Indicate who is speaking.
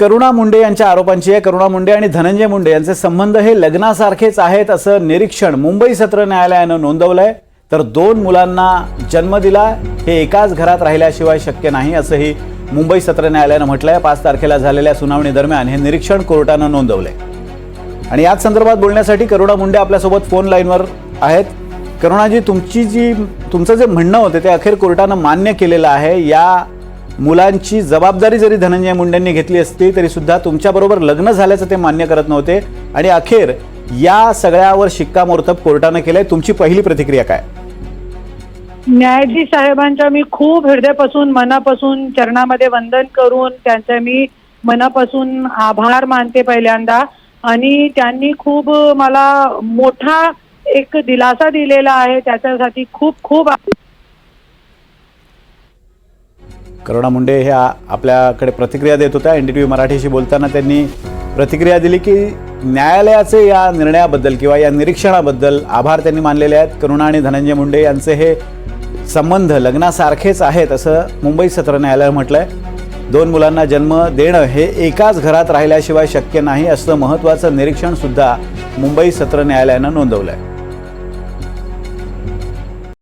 Speaker 1: करुणा मुंडे यांच्या आरोपांची आहे. करुणा मुंडे आणि धनंजय मुंडे यांचे संबंध हे लग्नासारखेच आहेत असं निरीक्षण मुंबई सत्र न्यायालयानं नोंदवलं आहे तर दोन मुलांना जन्म दिला हे एकाच घरात राहिल्याशिवाय शक्य नाही असंही मुंबई सत्र न्यायालयानं म्हटलंय. पाच तारखेला झालेल्या सुनावणी दरम्यान हे निरीक्षण कोर्टानं नोंदवलंय. आणि याच संदर्भात बोलण्यासाठी करुणा मुंडे आपल्यासोबत फोन लाईनवर आहेत. करुणाजी तुमची जी तुमचं जे म्हणणं होतं ते अखेर कोर्टानं मान्य केलेलं आहे. या मुलांची जबाबदारी जरी धनंजय मुंडेंनी घेतली असती तरी सुद्धा तुमच्याबरोबर लग्न झाल्याचं ते मान्य करत नव्हते. आणि अखेर या सगळ्यावर शिक्कामोर्तब कोर्टानं केलंय. तुमची पहिली प्रतिक्रिया काय?
Speaker 2: न्यायाधीश साहेबांच्या मी खूप हृदयापासून मनापासून चरणामध्ये वंदन करून त्यांचे मी मनापासून आभार मानते पहिल्यांदा. आणि त्यांनी खूप मला मोठा एक दिलासा दिलेला आहे. त्याच्यासाठी खूप खूप
Speaker 1: करुणा मुंडे ह्या आपल्याकडे प्रतिक्रिया देत होत्या. एन डी टी व्ही मराठीशी बोलताना त्यांनी प्रतिक्रिया दिली की न्यायालयाचे या निर्णयाबद्दल किंवा या निरीक्षणाबद्दल आभार त्यांनी मानलेले आहेत. करुणा आणि धनंजय मुंडे यांचे हे संबंध लग्नासारखेच आहेत असं मुंबई सत्र न्यायालयानं आहे दोन मुलांना जन्म देणं हे एकाच घरात राहिल्याशिवाय शक्य नाही असं महत्त्वाचं निरीक्षणसुद्धा मुंबई सत्र न्यायालयानं नोंदवलं आहे